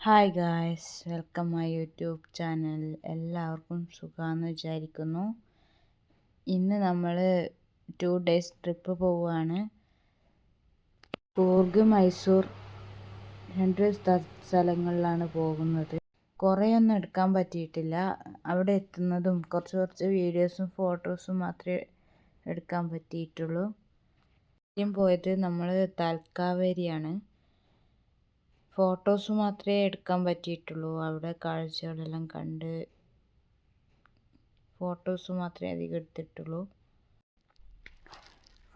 Hi guys welcome my YouTube channel എല്ലാവർക്കും സുഖമാണെന്ന് വിചാരിക്കുന്നു. ഇന്ന് നമ്മൾ ടു ഡേയ്സ് ട്രിപ്പ് പോവുകയാണ് കൂർഗ് മൈസൂർ രണ്ട് സ്ഥലങ്ങളിലാണ് പോകുന്നത്. കുറേയൊന്നും എടുക്കാൻ പറ്റിയിട്ടില്ല. അവിടെ എത്തുന്നതും കുറച്ച് കുറച്ച് വീഡിയോസും ഫോട്ടോസും മാത്രമേ എടുക്കാൻ പറ്റിയിട്ടുള്ളൂ. ആദ്യം പോയത് നമ്മൾ തൽക്കാവേരിയാണ്. ഫോട്ടോസ് മാത്രമേ എടുക്കാൻ പറ്റിയിട്ടുള്ളൂ. അവിടെ കാഴ്ചകളെല്ലാം കണ്ട് ഫോട്ടോസ് മാത്രമേ അധികം എടുത്തിട്ടുള്ളൂ.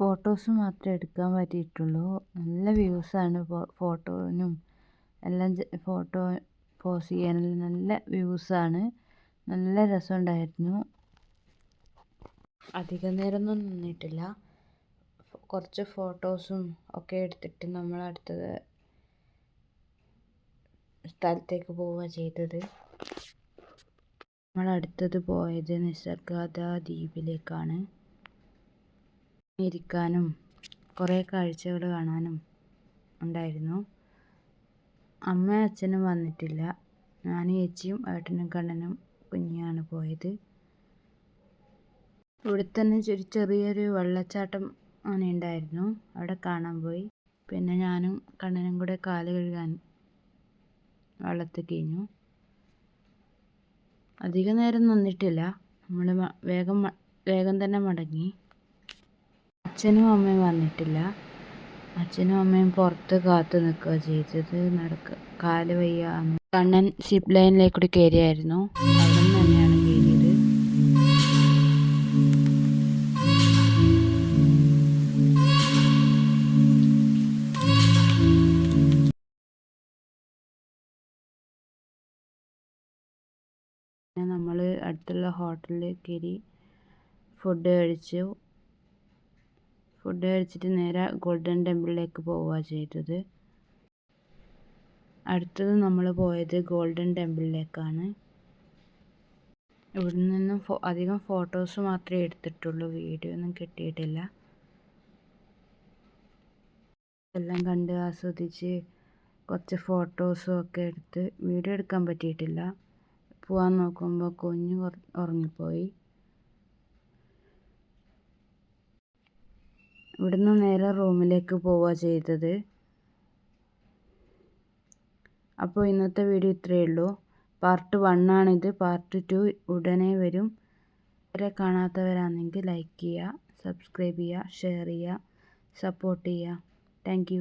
ഫോട്ടോസ് മാത്രമേ എടുക്കാൻ പറ്റിയിട്ടുള്ളൂ. നല്ല വ്യൂസാണ് ഫോട്ടോനും എല്ലാം ഫോട്ടോ പോസ് ചെയ്യാനെല്ലാം നല്ല വ്യൂസാണ് നല്ല രസമുണ്ടായിരുന്നു. അധികം നേരമൊന്നും നിന്നിട്ടില്ല. കുറച്ച് ഫോട്ടോസും ഒക്കെ എടുത്തിട്ട് നമ്മൾ അടുത്തത് സ്ഥലത്തേക്ക് പോവുക ചെയ്തത്. നമ്മൾ അടുത്തത് പോയത് നിസർഗാദ ദ്വീപിലേക്കാണ് ഇരിക്കാനും കുറേ കാഴ്ചകൾ കാണാനും ഉണ്ടായിരുന്നു. അമ്മ അച്ഛനും വന്നിട്ടില്ല. ഞാനും ചേച്ചിയും ഏട്ടനും കണ്ണനും കുഞ്ഞിയാണ് പോയത്. ഇവിടെ തന്നെ ഒരു ചെറിയൊരു വെള്ളച്ചാട്ടം അങ്ങനെ ഉണ്ടായിരുന്നു അവിടെ കാണാൻ പോയി. പിന്നെ ഞാനും കണ്ണനും കൂടെ കാൽ കഴുകാൻ വെള്ളത്തിൽ കഴിഞ്ഞു. അധിക നേരം നിന്നിട്ടില്ല. നമ്മൾ വേഗം വേഗം തന്നെ മടങ്ങി. അച്ഛനും അമ്മയും വന്നിട്ടില്ല. അച്ഛനും അമ്മയും പുറത്ത് കാത്തു നിൽക്കുക ചെയ്തത്. നടക്ക കാൽ വയ്യ കണ്ണൻ സിപ്പ് ലൈനിലേക്കൂടി കയറിയായിരുന്നു. അവിടെ നിന്ന് പിന്നെ നമ്മൾ അടുത്തുള്ള ഹോട്ടലിൽ കയറി ഫുഡ് കഴിച്ചു. ഫുഡ് കഴിച്ചിട്ട് നേരെ ഗോൾഡൻ ടെമ്പിളിലേക്ക് പോവുക ചെയ്തത്. അടുത്തത് നമ്മൾ പോയത് ഗോൾഡൻ ടെമ്പിളിലേക്കാണ് ഇവിടെ നിന്നും ഫോ അധികം ഫോട്ടോസ് മാത്രമേ എടുത്തിട്ടുള്ളൂ. വീഡിയോ ഒന്നും കിട്ടിയിട്ടില്ല. എല്ലാം കണ്ട് ആസ്വദിച്ച് കുറച്ച് ഫോട്ടോസും ഒക്കെ എടുത്ത് വീഡിയോ എടുക്കാൻ പറ്റിയിട്ടില്ല. പോവാൻ നോക്കുമ്പോൾ കുഞ്ഞ് ഉറങ്ങിപ്പോയി ഇവിടുന്ന് നേരെ റൂമിലേക്ക് പോവുക ചെയ്തത്. അപ്പോൾ ഇന്നത്തെ വീഡിയോ ഇത്രയേ ഉള്ളൂ. പാർട്ട് വൺ ആണിത്. പാർട്ട് ടു ഉടനെ വരും. വരെ കാണാത്തവരാണെങ്കിൽ ലൈക്ക് ചെയ്യുക സബ്സ്ക്രൈബ് ചെയ്യുക ഷെയർ ചെയ്യുക സപ്പോർട്ട് ചെയ്യുക താങ്ക്